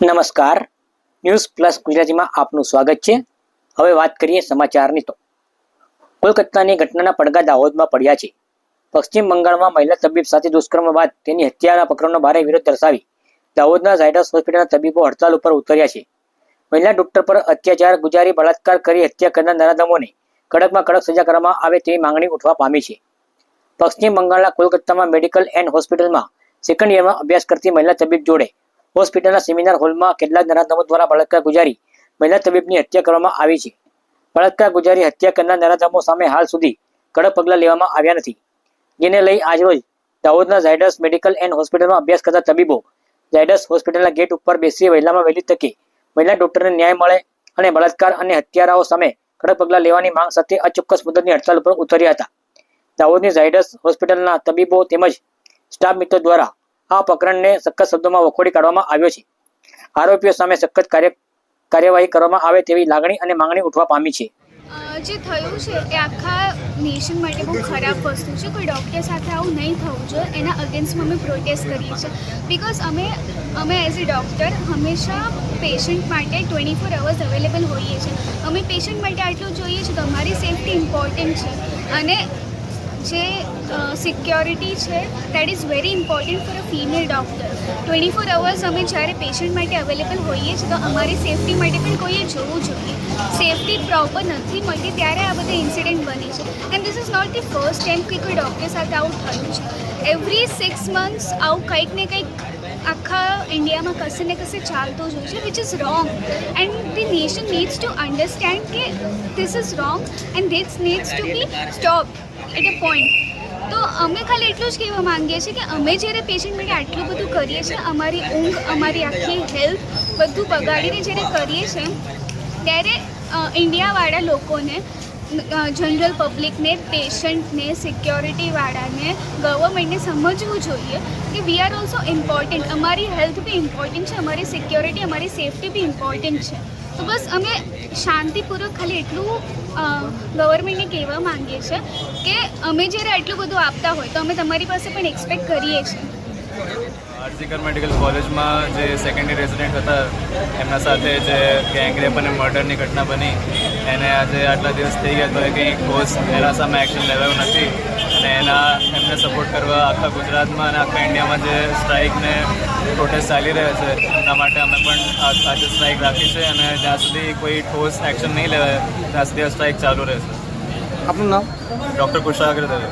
નમસ્કાર. News plus ગુજરાતીમાં આપનું સ્વાગત છે. હવે વાત કરીએ સમાચારની તો. કોલકાતાની ઘટનાના પડઘા દાહોદમાં પડ્યા છે. પશ્ચિમ બંગાળમાં મહિલા તબીબ સાથે દુષ્કર્મ બાદ તેની હત્યાના પ્રકરણનો ભારે વિરોધ દર્શાવી દાહોદના ઝાયડસ હોસ્પિટલના તબીબો હડતાલ ઉપર ઉતર્યા છે. મહિલા ડોક્ટર પર અત્યાચાર, ગુજારી, બળાત્કાર કરી હત્યા કરનાર નરાધમોને કડકમાં કડક સજા કરવામાં આવે તેવી માંગણી ઉઠવા પામી છે. પશ્ચિમ બંગાળના કોલકાતામાં મેડિકલ એન્ડ હોસ્પિટલમાં સેકન્ડ યરમાં અભ્યાસ કરતી મહિલા તબીબ જોડે હોસ્પિટલના સેમિનાર હોલમાં કેટલાક નરાધમો દ્વારા બળાત્કાર ગુજારી મહિલા તબીબની હત્યા કરવામાં આવી છે. બળાત્કાર ગુજારી હત્યા કરનાર નરાધમો સામે હાલ સુધી કડક પગલાં લેવામાં આવ્યા નથી. જેને લઈ આજરોજ દાહોદના ઝાયડસ મેડિકલ એન્ડ હોસ્પિટલમાં અભ્યાસ કરતા તબીબો ઝાયડસ હોસ્પિટલના ગેટ ઉપર બેસી વહેલામાં વહેલી તકે મહિલા ડોક્ટરને ન્યાય મળે અને બળાત્કાર અને હત્યારાઓ સામે કડક પગલાં લેવાની માંગ સાથે અચોક્કસ મુદતની હડતાલ ઉપર ઉતર્યા હતા. દાહોદની ઝાયડસ હોસ્પિટલના તબીબો તેમજ સ્ટાફ મિત્રો દ્વારા આ પ્રકરણને સખત શબ્દોમાં વખોડી કાઢવામાં આવ્યો છે. આરોપીઓ સામે સખત કાર્ય કાર્યવાહી કરવામાં આવે તેવી લાગણી અને માંગણી ઉઠવા પામી છે. જે થયું છે એ આખા નેશન માટે બહુ ખરાબ વસ્તુ છે. કોઈ ડૉક્ટર સાથે આવું નહીં થવું જોઈએ. એના અગેન્સ્ટમાં અમે પ્રોટેસ્ટ કરીએ છીએ. બિકોઝ અમે અમે એઝ અ ડૉક્ટર હંમેશા પેશન્ટ માટે ટ્વેન્ટી ફોર અવર્સ અવેલેબલ હોઈએ છીએ. અમે પેશન્ટ માટે આટલું જોઈએ છીએ તો અમારી સેફટી ઇમ્પોર્ટન્ટ છે. અને જે સિક્યોરિટી છે that is very important for a female doctor twenty four hours અમે જ્યારે પેશન્ટ માટે અવેલેબલ હોઈએ છીએ, તો અમારી સેફટી માટે પણ કોઈએ જોવું જોઈએ. સેફટી પ્રોપર નથી મળતી ત્યારે આ બધા ઇન્સિડન્ટ બને છે. And this is not the first time કે કોઈ ડૉક્ટર સાથે આવું થયું છે. એવરી સિક્સ મંથ્સ આવું કંઈક ને કંઈક આખા ઇન્ડિયામાં કશે ને કશે ચાલતું જ હોય છે which is wrong and the nation needs to understand કે this is wrong and this needs to be stop at a point તો અમે ખાલી એટલું જ કહેવા માંગીએ છીએ કે અમે જ્યારે પેશન્ટ માટે આટલું બધું કરીએ છીએ, અમારી ઊંઘ, અમારી આખી હેલ્થ બધું બગાડીને જ્યારે કરીએ છીએ, ત્યારે ઇન્ડિયાવાળા લોકોને જનરલ પબ્લિકને પેશન્ટને સિક્યોરિટીવાળાને ગવર્મેન્ટને સમજવું જોઈએ કે વી આર ઓલ્સો ઇમ્પોર્ટન્ટ અમારી હેલ્થ બી ઇમ્પોર્ટન્ટ છે, અમારી સિક્યોરિટી અમારી સેફટી બી ઇમ્પોર્ટન્ટ છે. તો બસ અમે શાંતિપૂર્વક ખાલી એટલું ગવર્મેન્ટને કહેવા માંગીએ છીએ કે અમે જ્યારે આટલું બધું આપતા હોય તો અમે તમારી પાસે પણ એક્સપેક્ટ કરીએ છીએ. આરજીકર મેડિકલ કોલેજમાં જે સેકન્ડરી રેસિડેન્ટ હતા એમના સાથે જે ગેંગરેપ અને મર્ડરની ઘટના બની. એને આજે આટલા દિવસ થઈ ગયા તો એ કંઈ ઠોસ એના સામે એક્શન લેવાયું નથી. અને એના એમને સપોર્ટ કરવા આખા ગુજરાતમાં અને આખા ઇન્ડિયામાં જે સ્ટ્રાઇકને પ્રોટેસ્ટ ચાલી રહ્યો છે એના માટે અમે પણ આજે સ્ટ્રાઇક રાખી છે અને જ્યાં સુધી કોઈ ઠોસ એક્શન નહીં લેવાય ત્યાં સુધી આ સ્ટ્રાઇક ચાલુ રહેશે. આપનું નામ? ડૉક્ટર કુશાગ્ર દવે.